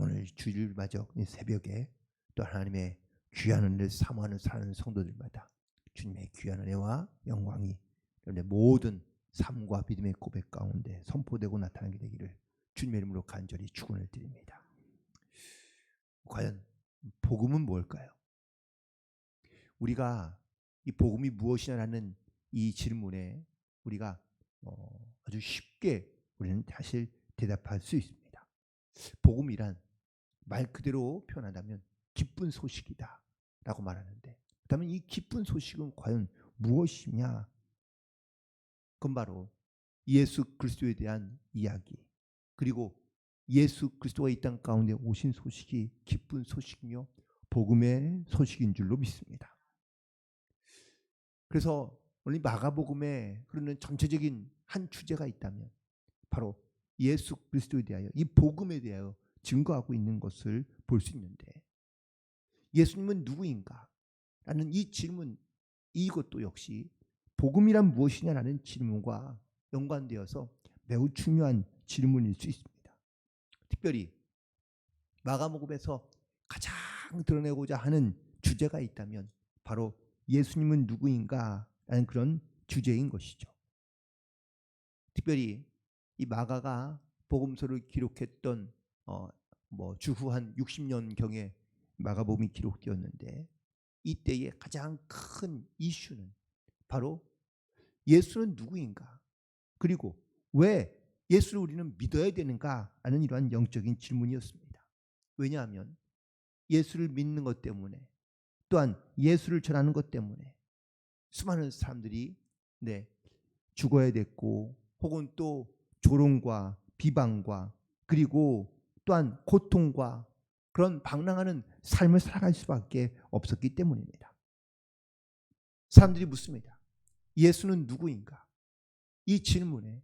오늘 주일 이 새벽에 또 하나님의 귀한 은혜를 사모하는 사는 성도들마다 주님의 귀한 은혜와 영광이 여러분의 모든 삶과 믿음의 고백 가운데 선포되고 나타나게 되기를 주님의 이름으로 간절히 축원을 드립니다. 과연 복음은 뭘까요? 우리가 이 복음이 무엇이냐라는 이 질문에 우리가 어, 아주 쉽게 우리는 사실 대답할 수 있습니다. 복음이란 말 그대로 표현한다면 기쁜 소식이다 라고 말하는데 그렇다면 이 기쁜 소식은 과연 무엇이냐? 그건 바로 예수 그리스도에 대한 이야기 그리고 예수 그리스도가 이 땅 가운데 오신 소식이 기쁜 소식이며 복음의 소식인 줄로 믿습니다. 그래서 오늘 마가복음에 흐르는 전체적인 한 주제가 있다면 바로 예수 그리스도에 대하여 이 복음에 대하여 증거하고 있는 것을 볼 수 있는데 예수님은 누구인가? 라는 이 질문 이것도 역시 복음이란 무엇이냐라는 질문과 연관되어서 매우 중요한 질문일 수 있습니다. 특별히 마가복음에서 가장 드러내고자 하는 주제가 있다면 바로 예수님은 누구인가라는 그런 주제인 것이죠. 특별히 이 마가가 복음서를 기록했던 어, 뭐 주후 한 60년 경에 마가복음이 기록되었는데 이때의 가장 큰 이슈는 바로 예수는 누구인가? 그리고 왜 예수를 우리는 믿어야 되는가? 하는 이러한 영적인 질문이었습니다. 왜냐하면 예수를 믿는 것 때문에 또한 예수를 전하는 것 때문에 수많은 사람들이 네, 죽어야 됐고 혹은 또 조롱과 비방과 그리고 또한 고통과 그런 방랑하는 삶을 살아갈 수밖에 없었기 때문입니다. 사람들이 묻습니다. 예수는 누구인가? 이 질문에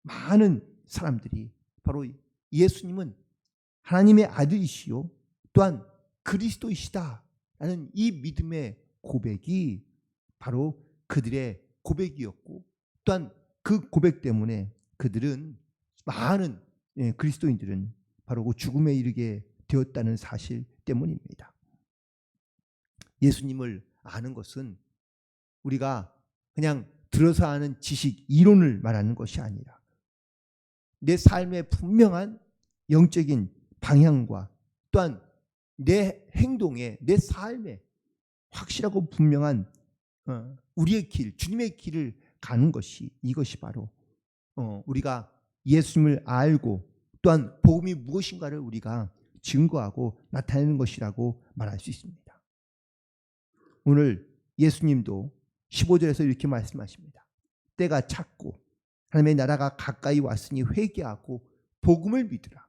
많은 사람들이 바로 예수님은 하나님의 아들이시요 또한 그리스도이시다라는 이 믿음의 고백이 바로 그들의 고백이었고 또한 그 고백 때문에 그들은 많은 예, 그리스도인들은 바로 그 죽음에 이르게 되었다는 사실 때문입니다. 예수님을 아는 것은 우리가 그냥 들어서 아는 지식, 이론을 말하는 것이 아니라 내 삶의 분명한 영적인 방향과 또한 내 행동에, 내 삶에 확실하고 분명한 어, 우리의 길, 주님의 길을 가는 것이 이것이 바로 어, 우리가 예수님을 알고 또한 복음이 무엇인가를 우리가 증거하고 나타내는 것이라고 말할 수 있습니다. 오늘 예수님도 15절에서 이렇게 말씀하십니다. 때가 찼고 하나님의 나라가 가까이 왔으니 회개하고 복음을 믿으라.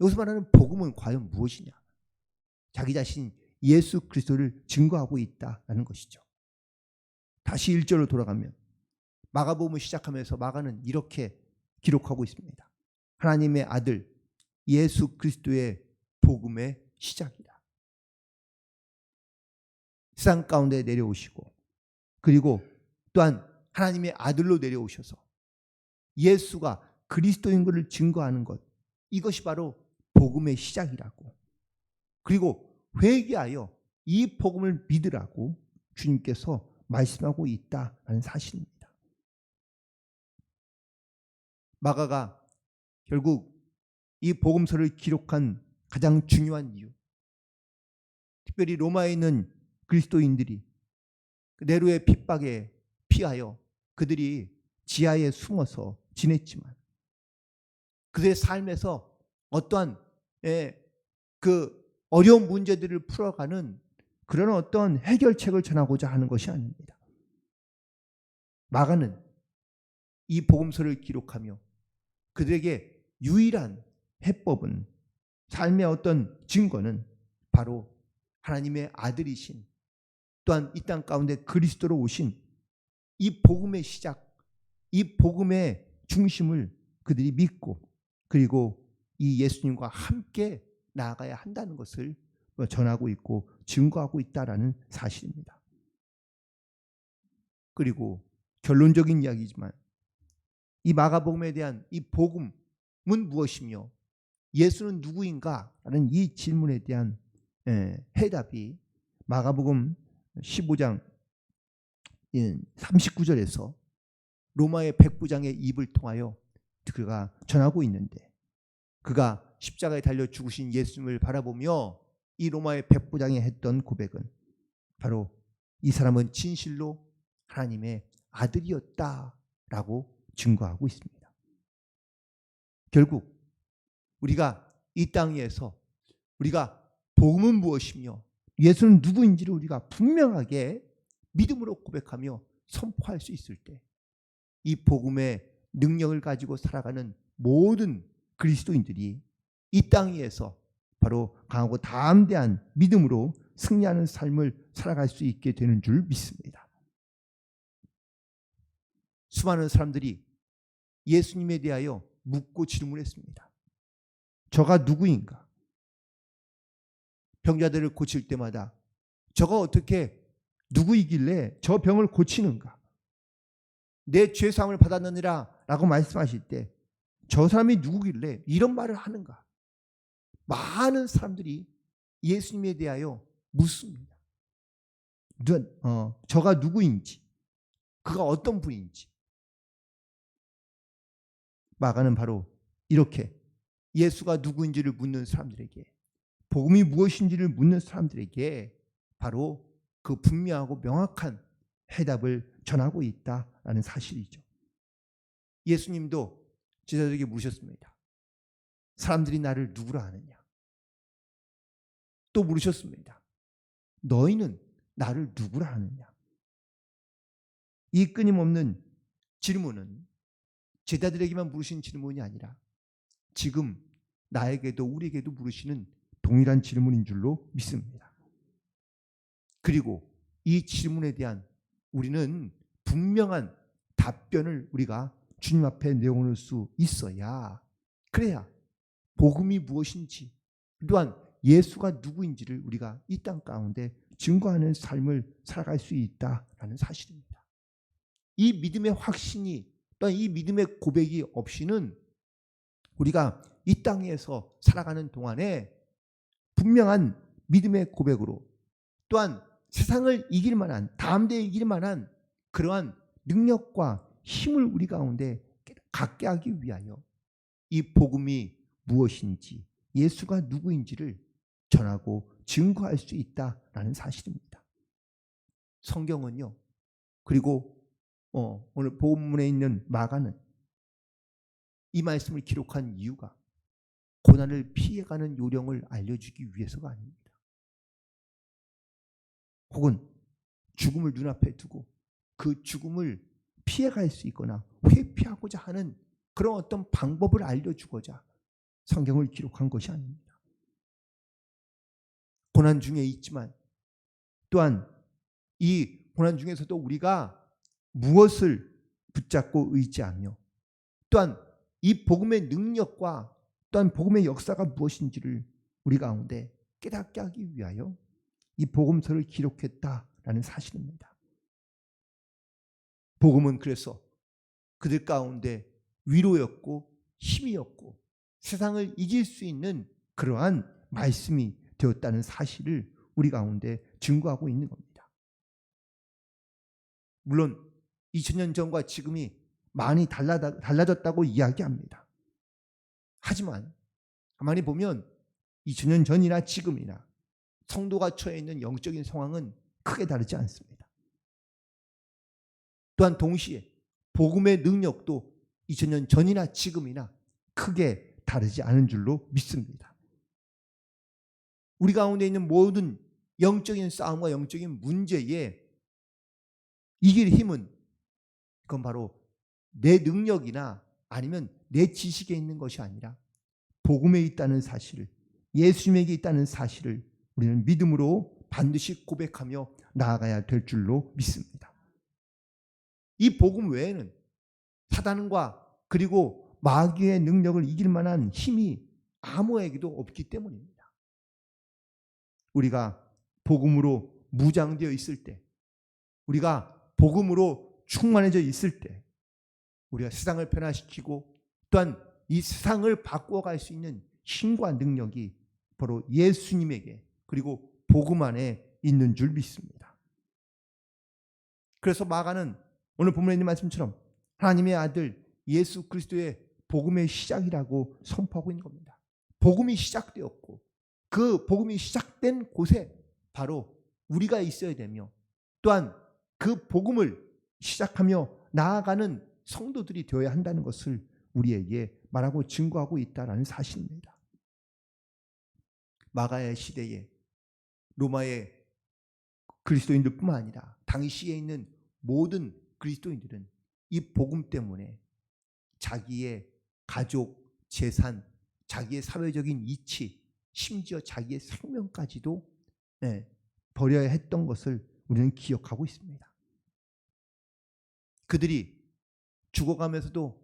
여기서 말하는 복음은 과연 무엇이냐? 자기 자신 예수 그리스도를 증거하고 있다라는 것이죠. 다시 1절로 돌아가면 마가복음을 시작하면서 마가는 이렇게 기록하고 있습니다. 하나님의 아들 예수 그리스도의 복음의 시작이다. 세상 가운데 내려오시고 그리고 또한 하나님의 아들로 내려오셔서 예수가 그리스도인 것을 증거하는 것 이것이 바로 복음의 시작이라고 그리고 회개하여 이 복음을 믿으라고 주님께서 말씀하고 있다라는 사실입니다. 마가가 결국 이 복음서를 기록한 가장 중요한 이유. 특별히 로마에 있는 그리스도인들이 네로의 핍박에 피하여 그들이 지하에 숨어서 지냈지만 그들의 삶에서 어떠한 예, 그 어려운 문제들을 풀어가는 그런 어떤 해결책을 전하고자 하는 것이 아닙니다. 마가는 이 복음서를 기록하며 그들에게 유일한 해법은 삶의 어떤 증거는 바로 하나님의 아들이신 또한 이 땅 가운데 그리스도로 오신 이 복음의 시작, 이 복음의 중심을 그들이 믿고 그리고 이 예수님과 함께 나아가야 한다는 것을 전하고 있고 증거하고 있다라는 사실입니다. 그리고 결론적인 이야기지만 이 마가복음에 대한 이 복음은 무엇이며 예수는 누구인가? 라는 이 질문에 대한 예, 해답이 마가복음 15장 39절에서 로마의 백부장의 입을 통하여 그가 전하고 있는데 그가 십자가에 달려 죽으신 예수님을 바라보며 이 로마의 백부장이 했던 고백은 바로 이 사람은 진실로 하나님의 아들이었다라고 증거하고 있습니다. 결국 우리가 이 땅에서 우리가 복음은 무엇이며 예수는 누구인지를 우리가 분명하게 믿음으로 고백하며 선포할 수 있을 때 이 복음의 능력을 가지고 살아가는 모든 그리스도인들이 이 땅 위에서 바로 강하고 담대한 믿음으로 승리하는 삶을 살아갈 수 있게 되는 줄 믿습니다. 수많은 사람들이 예수님에 대하여 묻고 질문했습니다. 저가 누구인가? 병자들을 고칠 때마다 저가 어떻게 누구이길래 저 병을 고치는가? 내 죄사함을 받았느니라 라고 말씀하실 때 저 사람이 누구길래 이런 말을 하는가? 많은 사람들이 예수님에 대하여 묻습니다. 누, 어, 저가 누구인지, 그가 어떤 분인지. 마가는 바로 이렇게 예수가 누구인지를 묻는 사람들에게, 복음이 무엇인지를 묻는 사람들에게 바로 그 분명하고 명확한 해답을 전하고 있다라는 사실이죠. 예수님도 제자들에게 물으셨습니다. 사람들이 나를 누구라 하느냐? 또 물으셨습니다. 너희는 나를 누구라 하느냐? 이 끊임없는 질문은 제자들에게만 물으신 질문이 아니라 지금 나에게도 우리에게도 물으시는 동일한 질문인 줄로 믿습니다. 그리고 이 질문에 대한 우리는 분명한 답변을 우리가 주님 앞에 내어놓을 수 있어야 그래야 복음이 무엇인지 또한 예수가 누구인지를 우리가 이 땅 가운데 증거하는 삶을 살아갈 수 있다라는 사실입니다. 이 믿음의 확신이 또한 이 믿음의 고백이 없이는 우리가 이 땅에서 살아가는 동안에 분명한 믿음의 고백으로 또한 세상을 이길 만한 담대히 이길 만한 그러한 능력과 힘을 우리 가운데 갖게 하기 위하여 이 복음이 무엇인지 예수가 누구인지를 전하고 증거할 수 있다라는 사실입니다. 성경은요. 그리고 어, 오늘 본문에 있는 마가는 이 말씀을 기록한 이유가 고난을 피해가는 요령을 알려주기 위해서가 아닙니다. 혹은 죽음을 눈앞에 두고 그 죽음을 피해갈 수 있거나 회피하고자 하는 그런 어떤 방법을 알려주고자 성경을 기록한 것이 아닙니다. 고난 중에 있지만 또한 이 고난 중에서도 우리가 무엇을 붙잡고 의지하며 또한 이 복음의 능력과 또한 복음의 역사가 무엇인지를 우리 가운데 깨닫게 하기 위하여 이 복음서를 기록했다라는 사실입니다. 복음은 그래서 그들 가운데 위로였고 힘이었고 세상을 이길 수 있는 그러한 말씀이 되었다는 사실을 우리 가운데 증거하고 있는 겁니다. 물론 2000년 전과 지금이 많이 달라졌다고 이야기합니다. 하지만 가만히 보면 2000년 전이나 지금이나 성도가 처해 있는 영적인 상황은 크게 다르지 않습니다. 또한 동시에 복음의 능력도 2000년 전이나 지금이나 크게 다르지 않은 줄로 믿습니다. 우리 가운데 있는 모든 영적인 싸움과 영적인 문제에 이길 힘은 그건 바로 내 능력이나 아니면 내 지식에 있는 것이 아니라 복음에 있다는 사실을 예수님에게 있다는 사실을 우리는 믿음으로 반드시 고백하며 나아가야 될 줄로 믿습니다. 이 복음 외에는 사단과 그리고 마귀의 능력을 이길 만한 힘이 아무에게도 없기 때문입니다. 우리가 복음으로 무장되어 있을 때, 우리가 복음으로 충만해져 있을 때, 우리가 세상을 변화시키고 또한 이 세상을 바꿔갈 수 있는 힘과 능력이 바로 예수님에게 그리고 복음 안에 있는 줄 믿습니다. 그래서 마가는 오늘 본문에 있는 말씀처럼 하나님의 아들 예수 그리스도의 복음의 시작이라고 선포하고 있는 겁니다. 복음이 시작되었고 그 복음이 시작된 곳에 바로 우리가 있어야 되며 또한 그 복음을 시작하며 나아가는 성도들이 되어야 한다는 것을 우리에게 말하고 증거하고 있다라는 사실입니다. 마가의 시대에 로마의 그리스도인들뿐만 아니라 당시에 있는 모든 그리스도인들은 이 복음 때문에 자기의 가족, 재산, 자기의 사회적인 이치, 심지어 자기의 생명까지도 네, 버려야 했던 것을 우리는 기억하고 있습니다. 그들이 죽어가면서도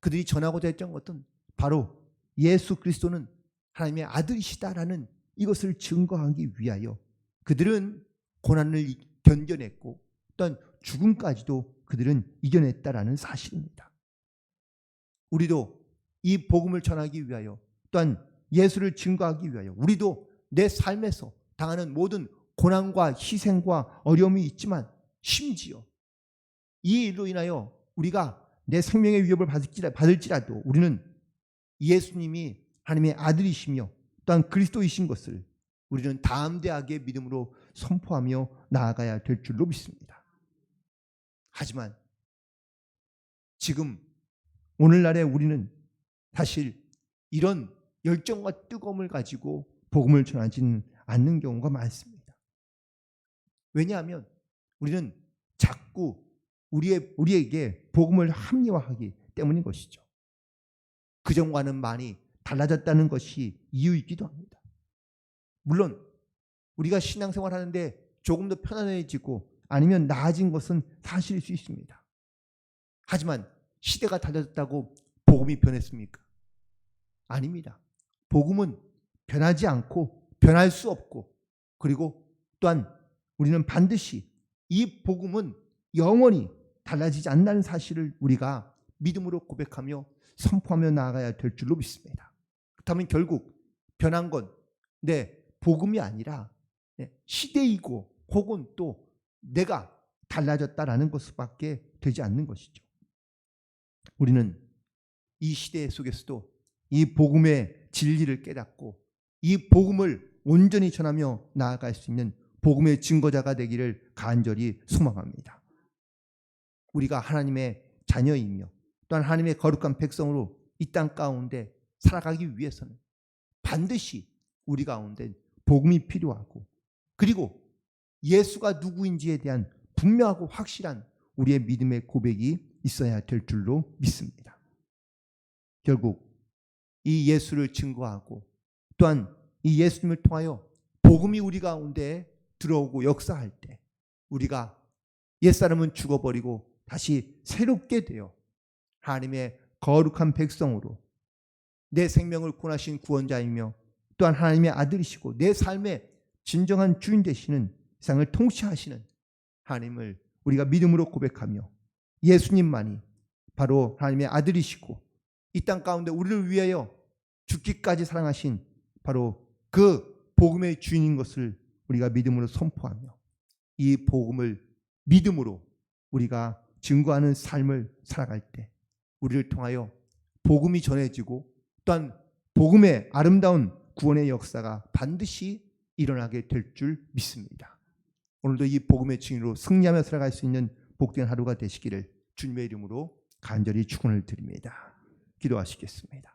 그들이 전하고자 했던 것은 바로 예수 그리스도는 하나님의 아들이시다라는 이것을 증거하기 위하여 그들은 고난을 견뎌냈고 또한 죽음까지도 그들은 이겨냈다라는 사실입니다. 우리도 이 복음을 전하기 위하여 또한 예수를 증거하기 위하여 우리도 내 삶에서 당하는 모든 고난과 희생과 어려움이 있지만 심지어 이 일로 인하여 우리가 내 생명의 위협을 받을지라도 우리는 예수님이 하나님의 아들이시며 또한 그리스도이신 것을 우리는 담대하게 믿음으로 선포하며 나아가야 될 줄로 믿습니다. 하지만 지금 오늘날에 우리는 사실 이런 열정과 뜨거움을 가지고 복음을 전하지는 않는 경우가 많습니다. 왜냐하면 우리는 자꾸 우리의, 우리에게 복음을 합리화하기 때문인 것이죠. 그전과는 많이 달라졌다는 것이 이유이기도 합니다. 물론 우리가 신앙생활 하는데 조금 더 편안해지고 아니면 나아진 것은 사실일 수 있습니다. 하지만 시대가 달라졌다고 복음이 변했습니까? 아닙니다. 복음은 변하지 않고 변할 수 없고 그리고 또한 우리는 반드시 이 복음은 영원히 달라지지 않는다는 사실을 우리가 믿음으로 고백하며 선포하며 나아가야 될 줄로 믿습니다. 그렇다면 결국 변한 건 내 복음이 아니라 네, 시대이고 혹은 또 내가 달라졌다라는 것밖에 되지 않는 것이죠. 우리는 이 시대 속에서도 이 복음의 진리를 깨닫고 이 복음을 온전히 전하며 나아갈 수 있는 복음의 증거자가 되기를 간절히 소망합니다. 우리가 하나님의 자녀이며 또한 하나님의 거룩한 백성으로 이 땅 가운데 살아가기 위해서는 반드시 우리 가운데 복음이 필요하고 그리고 예수가 누구인지에 대한 분명하고 확실한 우리의 믿음의 고백이 있어야 될 줄로 믿습니다. 결국 이 예수를 증거하고 또한 이 예수님을 통하여 복음이 우리 가운데 들어오고 역사할 때 우리가 옛사람은 죽어버리고 다시 새롭게 되어 하나님의 거룩한 백성으로 내 생명을 구하신 구원자이며 또한 하나님의 아들이시고 내 삶의 진정한 주인 되시는 세상을 통치하시는 하나님을 우리가 믿음으로 고백하며 예수님만이 바로 하나님의 아들이시고 이 땅 가운데 우리를 위하여 죽기까지 사랑하신 바로 그 복음의 주인인 것을 우리가 믿음으로 선포하며 이 복음을 믿음으로 우리가 증거하는 삶을 살아갈 때 우리를 통하여 복음이 전해지고 또한 복음의 아름다운 구원의 역사가 반드시 일어나게 될 줄 믿습니다. 오늘도 이 복음의 증인으로 승리하며 살아갈 수 있는 복된 하루가 되시기를 주님의 이름으로 간절히 축원을 드립니다. 기도하시겠습니다.